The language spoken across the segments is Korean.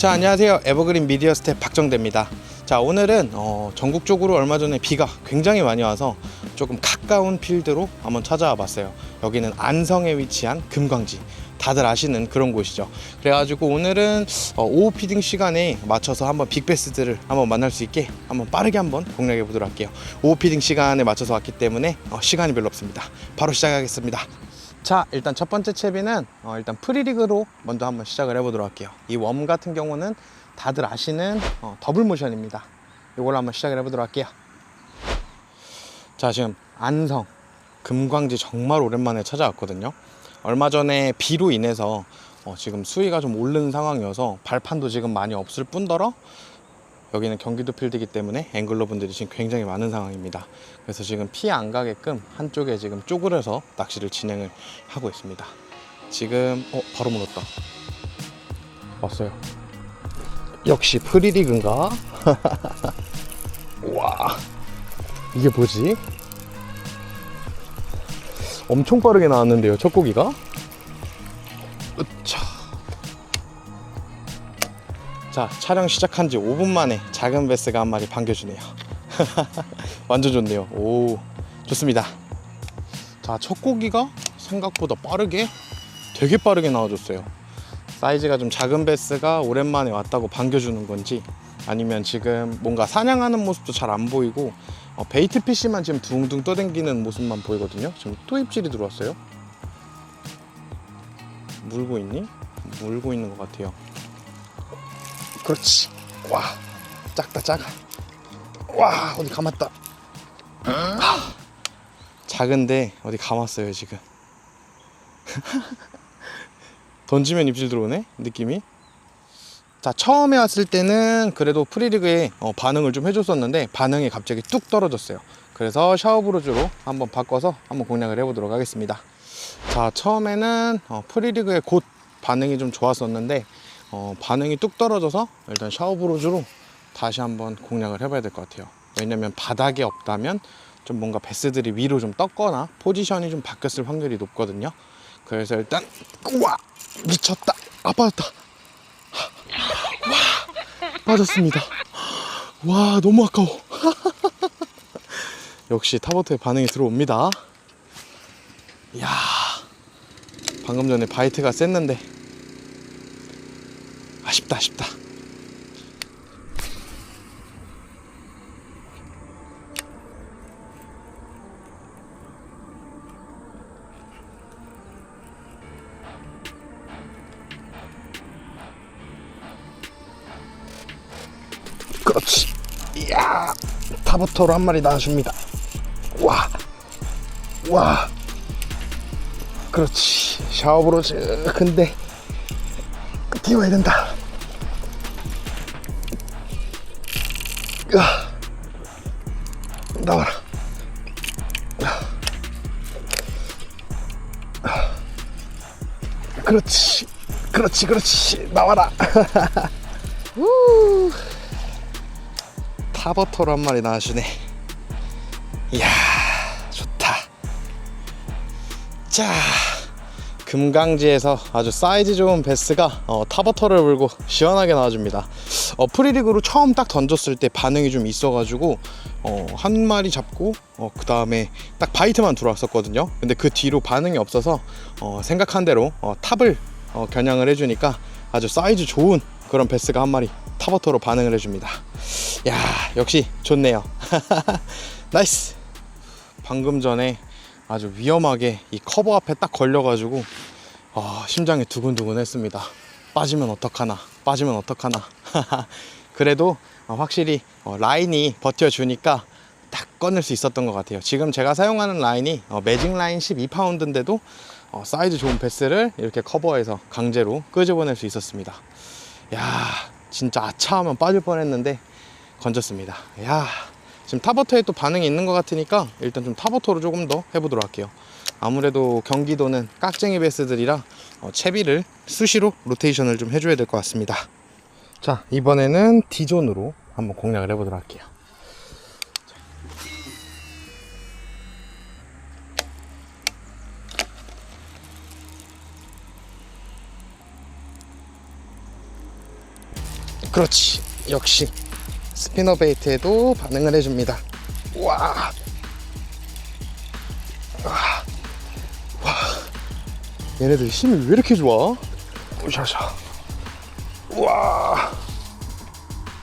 자 안녕하세요. 에버그린 미디어 스텝 박정대입니다. 자 오늘은 어, 전국적으로 얼마 전에 비가 굉장히 많이 와서 조금 가까운 필드로 한번 찾아와 봤어요. 여기는 안성에 위치한 금광지. 다들 아시는 그런 곳이죠. 그래가지고 오늘은 어, 오후 피딩 시간에 맞춰서 한번 빅베스들을 한번 만날 수 있게 한번 빠르게 한번 공략해 보도록 할게요. 오후 피딩 시간에 맞춰서 왔기 때문에 어, 시간이 별로 없습니다. 바로 시작하겠습니다 자 일단 첫 번째 채비는 어, 일단 프리리그로 먼저 한번 시작을 해보도록 할게요. 이 웜 같은 경우는 다들 아시는 어, 더블 모션입니다. 이걸로 한번 시작을 해보도록 할게요. 자 지금 안성 금광지 정말 오랜만에 찾아왔거든요. 얼마 전에 비로 인해서 어, 지금 수위가 좀 오른 상황이어서 발판도 지금 많이 없을 뿐더러 여기는 경기도 필드이기 때문에 앵글러 분들이 지금 굉장히 많은 상황입니다. 그래서 지금 피해 안 가게끔 한쪽에 지금 쪼그려서 낚시를 진행을 하고 있습니다. 지금 어 바로 물었다. 왔어요. 역시 프리리그인가? 와 이게 뭐지? 엄청 빠르게 나왔는데요 첫 고기가? 으차 자 촬영 시작한 지 5분 만에 작은 베스가 한 마리 반겨주네요. 완전 좋네요. 오 좋습니다. 자 첫 고기가 생각보다 빠르게 되게 빠르게 나와줬어요. 사이즈가 좀 작은 베스가 오랜만에 왔다고 반겨주는 건지 아니면 지금 뭔가 사냥하는 모습도 잘 안 보이고 어, 베이트 피시만 지금 둥둥 떠댕기는 모습만 보이거든요. 지금 또 입질이 들어왔어요. 물고 있니? 물고 있는 것 같아요 그렇지. 와, 작다 작아. 와, 어디 감았다. 아, 작은데 어디 감았어요 지금. 던지면 입질 들어오네 느낌이. 자 처음에 왔을 때는 그래도 프리리그에 어, 반응을 좀 해줬었는데 반응이 갑자기 뚝 떨어졌어요. 그래서 샤워브로즈로 한번 바꿔서 한번 공략을 해보도록 하겠습니다. 자 처음에는 어, 프리리그에 곧 반응이 좀 좋았었는데 어, 반응이 뚝 떨어져서 일단 샤워 브로즈로 다시 한번 공략을 해봐야 될 것 같아요. 왜냐면 바닥에 없다면 좀 뭔가 베스들이 위로 좀 떴거나 포지션이 좀 바뀌었을 확률이 높거든요. 그래서 일단 우와 미쳤다. 아 빠졌다. 와 빠졌습니다. 와 너무 아까워. 역시 타버트의 반응이 들어옵니다. 이야 방금 전에 바이트가 셌는데 아쉽다 아쉽다 그렇지 이야 타버터로 한 마리 나와줍니다 와 와. 그렇지 샤워브로즈 근데 뛰어야 된다. 나와라. 그렇지, 그렇지, 그렇지, 나와라. 우. 타버터로 한 마리 나와주네. 이야, 좋다. 자. 금강지에서 아주 사이즈 좋은 베스가 어, 타버터를 불고 시원하게 나와줍니다. 어, 프리리그로 처음 딱 던졌을 때 반응이 좀 있어가지고 어, 한 마리 잡고 어, 그 다음에 딱 바이트만 들어왔었거든요. 근데 그 뒤로 반응이 없어서 어, 생각한 대로 어, 탑을 어, 겨냥을 해주니까 아주 사이즈 좋은 그런 베스가 한 마리 타버터로 반응을 해줍니다. 야 역시 좋네요. 나이스. 방금 전에 아주 위험하게 이 커버 앞에 딱 걸려가지고 아, 심장이 두근두근 했습니다. 빠지면 어떡하나, 빠지면 어떡하나. 그래도 어, 확실히 어, 라인이 버텨주니까 딱 꺼낼 수 있었던 것 같아요. 지금 제가 사용하는 라인이 어, 매직 라인 12파운드인데도 어, 사이즈 좋은 베스를 이렇게 커버해서 강제로 끄집어낼 수 있었습니다. 야, 진짜 아차하면 빠질 뻔했는데 건졌습니다. 야. 지금 타버터에 또 반응이 있는 것 같으니까 일단 좀 타버터로 조금 더 해보도록 할게요. 아무래도 경기도는 깍쟁이 베스들이라 어, 채비를 수시로 로테이션을 좀 해줘야 될 것 같습니다. 자 이번에는 D존으로 한번 공략을 해보도록 할게요. 그렇지. 역시 스피너 베이트에도 반응을 해줍니다. 와. 와. 얘네들 힘이 왜 이렇게 좋아? 우샤샤. 와.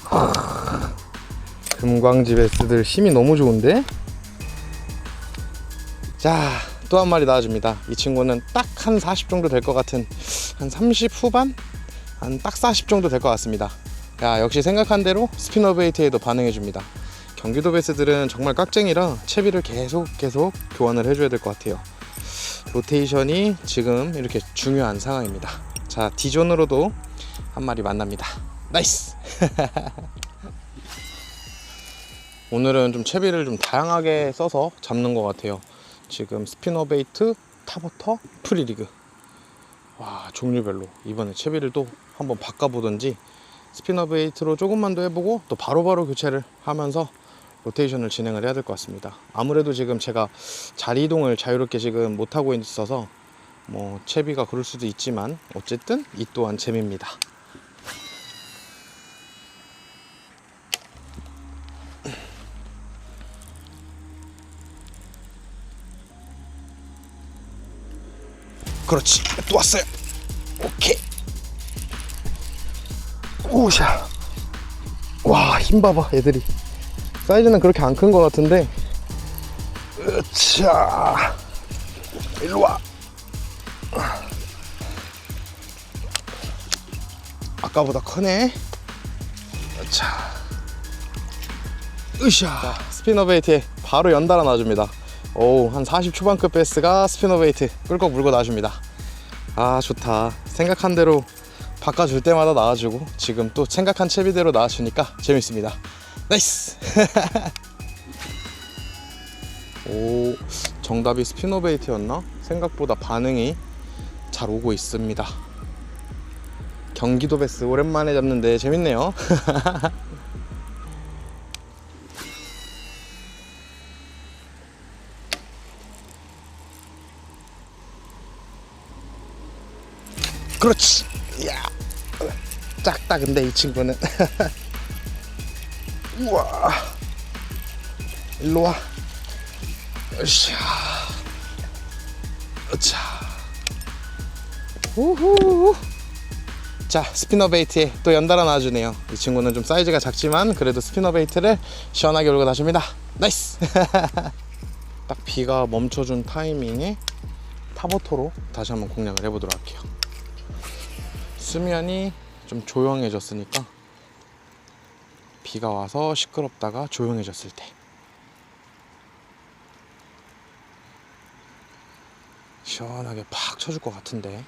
아. 금광지 베스들 힘이 너무 좋은데? 자, 또 한 마리 나와줍니다. 이 친구는 딱 한 40 정도 될 것 같은 한 30 후반? 한 딱 40 정도 될 것 같습니다. 야, 역시 생각한 대로 스피너 베이트에도 반응해 줍니다. 경기도 베스들은 정말 깍쟁이라 채비를 계속 계속 교환을 해줘야 될 것 같아요. 로테이션이 지금 이렇게 중요한 상황입니다. 자, D존으로도 한 마리 만납니다. 나이스! 오늘은 좀 채비를 좀 다양하게 써서 잡는 것 같아요. 지금 스피너 베이트, 타버터, 프리리그. 와, 종류별로. 이번에 채비를 또 한번 바꿔보든지 스피너 베이트로 조금만 더 해보고 또 바로바로 교체를 하면서 로테이션을 진행을 해야 될 것 같습니다. 아무래도 지금 제가 자리 이동을 자유롭게 지금 못하고 있어서 뭐 채비가 그럴 수도 있지만 어쨌든 이 또한 재미입니다. 그렇지. 또 왔어요. 오케이. 오샤. 와 힘 봐봐 애들이 사이즈는 그렇게 안 큰 것 같은데. 으차. 일로와. 아까보다 크네. 자 으샤 스피너 베이트에 바로 연달아 놔줍니다. 오우 한40 초반급 베스가 스피너 베이트. 꿀꺽 물고 놔줍니다. 아 좋다. 생각한 대로 바꿔줄 때마다 나와주고 지금 또 생각한 채비대로 나와주니까 재밌습니다. 나이스 오 정답이 스피너 베이트였나? 생각보다 반응이 잘 오고 있습니다. 경기도 베스 오랜만에 잡는데 재밌네요. 그렇지! 야! 작다 근데 이 친구는 우와. 일로 와. 으쌰. 으차. 우후. 자 스피너 베이트에 또 연달아 놔주네요. 이 친구는 좀 사이즈가 작지만 그래도 스피너 베이트를 시원하게 올고 다줍니다. 나이스. 딱 비가 멈춰준 타이밍에 타버토로 다시 한번 공략을 해보도록 할게요. 수면이 좀 조용해졌으니까 비가 와서 시끄럽다가 조용해졌을 때. 시원하게 팍 쳐줄 것 같은데.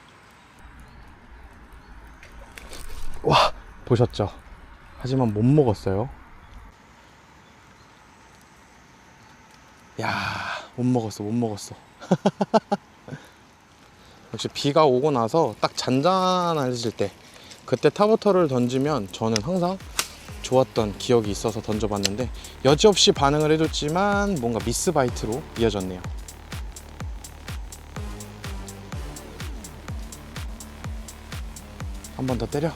와 보셨죠? 하지만 못 먹었어요. 야못 먹었어 못 먹었어. 역시 비가 오고 나서 딱 잔잔해질 때 그때 타버터를 던지면 저는 항상 좋았던 기억이 있어서 던져봤는데 여지없이 반응을 해줬지만 뭔가 미스 바이트로 이어졌네요. 한 번 더 때려.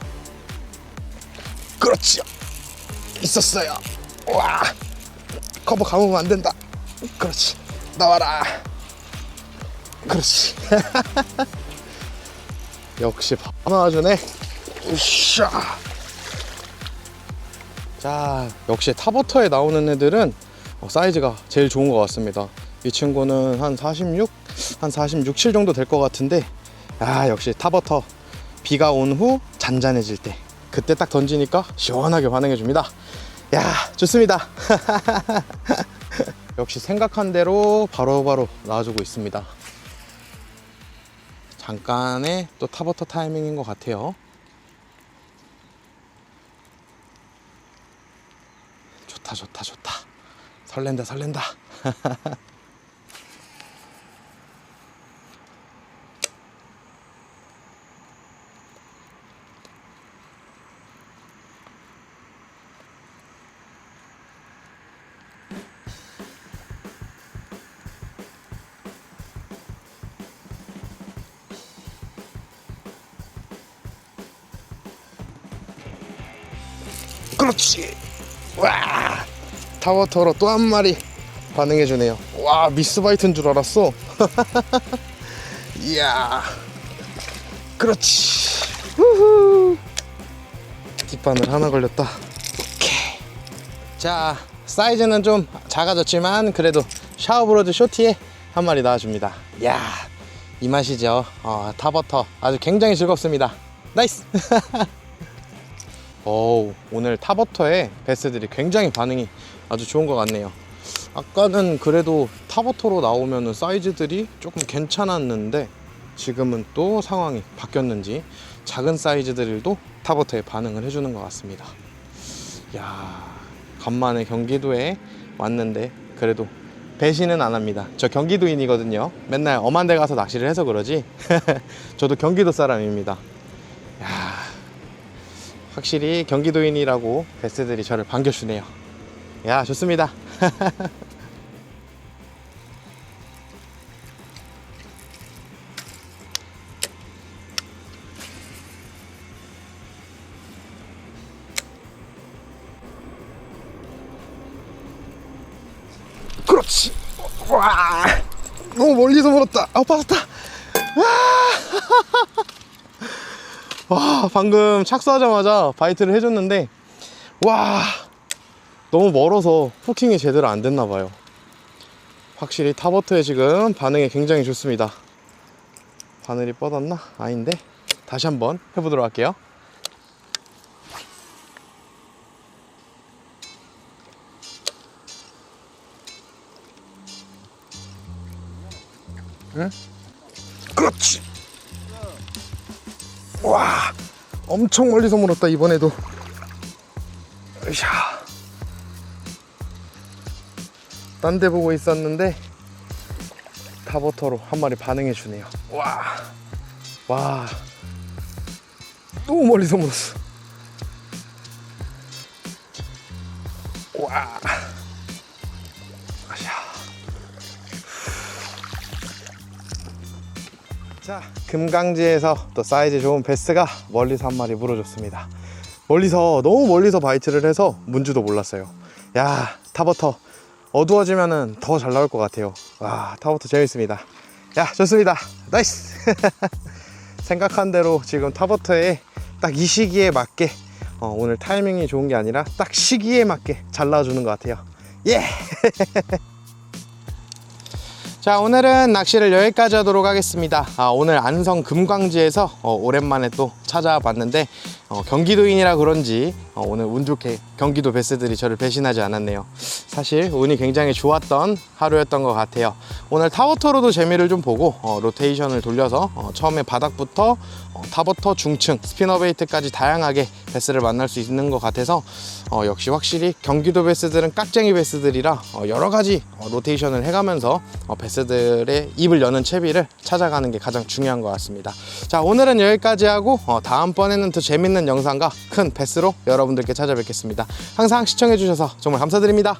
그렇지요. 있었어요. 와 커버 감으면 안 된다. 그렇지. 나와라. 그렇지. 역시 밥 나와주네. 으쌰. 자, 역시 타버터에 나오는 애들은 어, 사이즈가 제일 좋은 것 같습니다. 이 친구는 한 46, 한 46, 7 정도 될 것 같은데, 아, 역시 타버터. 비가 온 후 잔잔해질 때, 그때 딱 던지니까 시원하게 반응해 줍니다. 야, 좋습니다. 역시 생각한 대로 바로바로 나와주고 있습니다. 잠깐의 또 타버터 타이밍인 것 같아요. 좋다 좋다 좋다. 설렌다 설렌다. 그렇지. 와. 타워터로 또 한 마리 반응해 주네요. 와 미스바이트인 줄 알았어. 이야 그렇지. 후후. 뒷바늘 하나 걸렸다. 오케이. 자 사이즈는 좀 작아졌지만 그래도 샤워브로드 쇼티에 한 마리 나와줍니다. 이야 이 맛이죠. 어, 타버터 아주 굉장히 즐겁습니다. 나이스. 오 오늘 타버터의 베스들이 굉장히 반응이 아주 좋은 것 같네요. 아까는 그래도 타버터로 나오면 사이즈들이 조금 괜찮았는데 지금은 또 상황이 바뀌었는지 작은 사이즈들도 타버터에 반응을 해주는 것 같습니다. 야 간만에 경기도에 왔는데 그래도 배신은 안 합니다. 저 경기도인이거든요. 맨날 엄한 데 가서 낚시를 해서 그러지. 저도 경기도 사람입니다. 야 확실히 경기도인이라고 베스들이 저를 반겨주네요. 야 좋습니다. 그렇지. 와 너무 멀리서 물었다. 아 빠졌다. 와 방금 착수하자마자 바이트를 해줬는데 와 너무 멀어서 후킹이 제대로 안 됐나 봐요. 확실히 타버트에 지금 반응이 굉장히 좋습니다. 바늘이 뻗었나? 아닌데? 다시 한번 해보도록 할게요. 응? 그렇지! 와! 엄청 멀리서 물었다 이번에도. 으쌰 딴 데 보고 있었는데 타버터로 한 마리 반응해 주네요. 와 와. 너무 멀리서 물었어. 와 으쌰 자 금강지에서 또 사이즈 좋은 베스가 멀리서 한 마리 물어줬습니다. 멀리서 너무 멀리서 바이트를 해서 문주도 몰랐어요. 야 타버터 어두워지면은 더 잘 나올 것 같아요. 와 타버터 재밌습니다. 야 좋습니다. 나이스. 생각한 대로 지금 타버터에 딱 이 시기에 맞게 어, 오늘 타이밍이 좋은 게 아니라 딱 시기에 맞게 잘 나와주는 것 같아요. 예! 자 오늘은 낚시를 여기까지 하도록 하겠습니다. 아, 오늘 안성 금광지에서 어, 오랜만에 또 찾아봤는데 어, 경기도인이라 그런지 어, 오늘 운 좋게 경기도 베스들이 저를 배신하지 않았네요 사실 운이 굉장히 좋았던 하루였던 것 같아요 오늘 타워터로도 재미를 좀 보고 어, 로테이션을 돌려서 어, 처음에 바닥부터 어, 타버터 중층 스피너베이트까지 다양하게 베스를 만날 수 있는 것 같아서 어, 역시 확실히 경기도 베스들은 깍쟁이 베스들이라 어, 여러 가지 어, 로테이션을 해가면서 어, 베스들의 입을 여는 채비를 찾아가는 게 가장 중요한 것 같습니다. 자 오늘은 여기까지 하고 어, 다음번에는 더 재밌는 영상과 큰 베스로 여러분들께 찾아뵙겠습니다. 항상 시청해주셔서 정말 감사드립니다.